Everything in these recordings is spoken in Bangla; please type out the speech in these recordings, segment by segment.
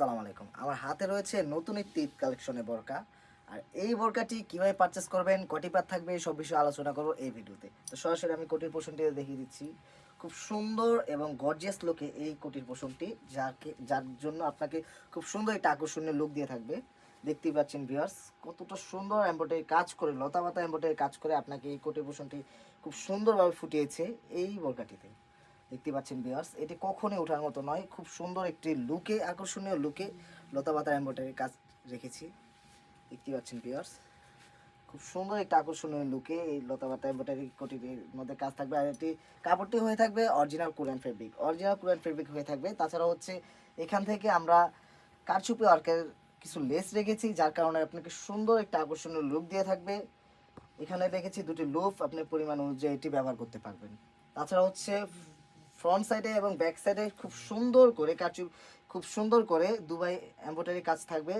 আসসালামু আলাইকুম। আমার হাতে রয়েছে নতুন একটি ঈদ কালেকশনের বোরকা। আর এই বোরকাটি কীভাবে পারচেস করবেন, কটি পাত থাকবে, সব বিষয়ে আলোচনা করব এই ভিডিওতে। তো সরাসরি আমি কোটির পোষণটি দেখিয়ে দিচ্ছি। খুব সুন্দর এবং গর্জিয়াস লুকে এই কোটির পোষণটি, যাকে, যার জন্য আপনাকে খুব সুন্দর একটা আকর্ষণীয় লুক দিয়ে থাকবে। দেখতেই পাচ্ছেন ভিউয়ার্স কতটা সুন্দর এম্ব্রয়ডারি কাজ করে লতা পাতা এম্ব্রয়ডারি কাজ করে আপনাকে এই কোটির পোষণটি খুব সুন্দরভাবে ফুটিয়েছে এই বোরকাটিতে। দেখতে পাচ্ছেন বিয়ার্স এটি কখনই ওঠার মতো নয়, খুব সুন্দর একটি লুকে, আকর্ষণীয় লুকে লতা পাতার এম্ব্রয়ডারি কাজ রেখেছি। দেখতে পাচ্ছেন বিয়ার্স খুব সুন্দর একটা আকর্ষণীয় লুকে এই লতা পাতা এম্ব্রয়ডারি কোটির মধ্যে কাজ থাকবে। আর এটি কাপড়টি হয়ে থাকবে original Korean fabric original Korean fabric হয়ে থাকবে। তাছাড়া হচ্ছে এখান থেকে আমরা কারচুপি ওয়ার্কের কিছু লেস রেখেছি, যার কারণে আপনাকে সুন্দর একটা আকর্ষণীয় লুক দিয়ে থাকবে। এখানে রেখেছি দুটি লুফ আপনি পরিমাণ অনুযায়ী এটি ব্যবহার করতে পারবেন। তাছাড়া হচ্ছে ফ্রন্ট সাইডে এবং ব্যাক সাইডে খুব সুন্দর করে কাচু খুব সুন্দর করে দুবাই এম্ব্রয়ডারি কাজ থাকবে।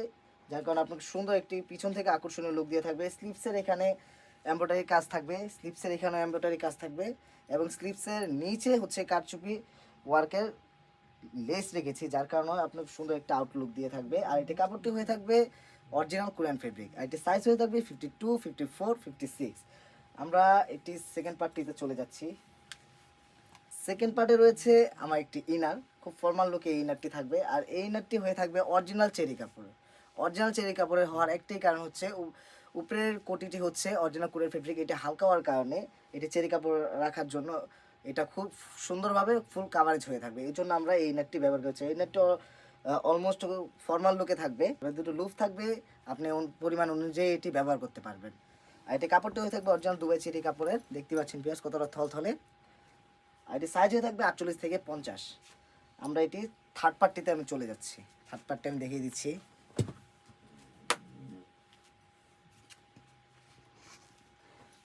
যার কারণে আপনাকে সুন্দর একটি পিছন থেকে আকর্ষণীয় লুক দিয়ে থাকবে। স্লিপসের এখানে এম্ব্রয়ডারি কাজ থাকবে। স্লিপসের এখানে এম্ব্রয়ডারি কাজ থাকবে এবং স্লিপসের নিচে হচ্ছে কারচুপি ওয়ার্কের লেস রেখেছি, যার কারণে আপনার সুন্দর একটা আউটলুক দিয়ে থাকবে। আর এটি কাপড়টি হয়ে থাকবে অরিজিনাল কোরিয়ান ফেব্রিক আর এটি সাইজ হয়ে থাকবে fifty two fifty four fifty six আমরা একটি সেকেন্ড পার্টটিতে চলে যাচ্ছি। সেকেন্ড পার্টে রয়েছে আমার একটি ইনার খুব ফর্মাল লুকে এই ইনারটি থাকবে। আর এই ইনারটি হয়ে থাকবে অরিজিনাল চেরি কাপড়ের অরিজিনাল চেরি কাপড়ের হওয়ার একটাই কারণ হচ্ছে উপরের কোটিটি হচ্ছে অরিজিনাল কোরিয়ান ফেব্রিক এটা হালকা হওয়ার কারণে এটি চেরি কাপড় রাখার জন্য এটা খুব সুন্দরভাবে ফুল কাভারেজ হয়ে থাকবে। এই জন্য আমরা এই নেটটি ব্যবহার করছি। এই নেটটি অলমোস্ট ফর্মাল লুকে থাকবে। দুটো লুফ থাকবে, আপনি পরিমাণ অনুযায়ী এটি ব্যবহার করতে পারবেন। আর এটি কাপড়টি হয়ে থাকবে অরিজিনাল দুবাই চেরি কাপড়ের। দেখতে পাচ্ছেন পেঁয়াজ কতটা থল থলে আর এটি সাইজ হয়ে থাকবে আটচল্লিশ থেকে পঞ্চাশ। আমরা এটি থার্ড পার্টিতে আমি চলে যাচ্ছি। থার্ড পার্টটি আমি দেখিয়ে দিচ্ছি।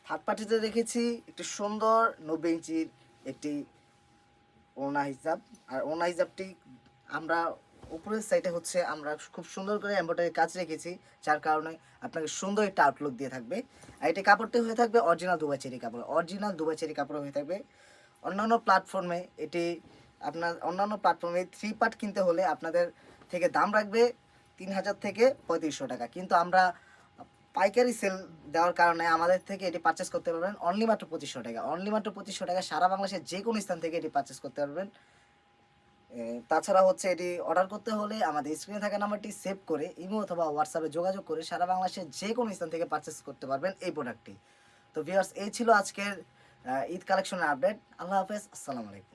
থার্ড পার্টিতে রেখেছি একটি সুন্দর নব্বই ইঞ্চির একটি ওনা হিসাব আর ওনা হিসাবটি আমরা উপরের সাইডে হচ্ছে আমরা খুব সুন্দর করে এম্ব্রয়ডারি কাজ রেখেছি, যার কারণে আপনাকে সুন্দর একটা আউটলুক দিয়ে থাকবে। আর এটি কাপড়টি হয়ে থাকবে অরিজিনাল দুবাই চেরি কাপড়। অরিজিনাল দুবাই চেরি কাপড় হয়ে থাকবে। অন্যান্য প্ল্যাটফর্মে এটি আপনার, অন্যান্য প্ল্যাটফর্মে থ্রি পার্ট কিনতে হলে আপনাদের থেকে দাম রাখবে তিন হাজার থেকে পঁয়ত্রিশশো টাকা। কিন্তু আমরা পাইকারি সেল দেওয়ার কারণে আমাদের থেকে এটি পারচেস করতে পারবেন অনলি মাত্র পঁচিশশো টাকা। অনলি মাত্র পঁচিশশো টাকা সারা বাংলাদেশের যে কোনো স্থান থেকে এটি পারচেস করতে পারবেন। তাছাড়া হচ্ছে এটি অর্ডার করতে হলে আমাদের স্ক্রিনে থাকা নাম্বারটি সেভ করে ইমো অথবা হোয়াটসঅ্যাপে যোগাযোগ করে সারা বাংলাদেশের যে কোনো স্থান থেকে পারচেস করতে পারবেন এই প্রোডাক্টটি তো ভিউয়ার্স এই ছিল আজকের ঈদ কালেকশনের আপডেট আল্লাহ হাফেজ আসসালামু আলাইকুম।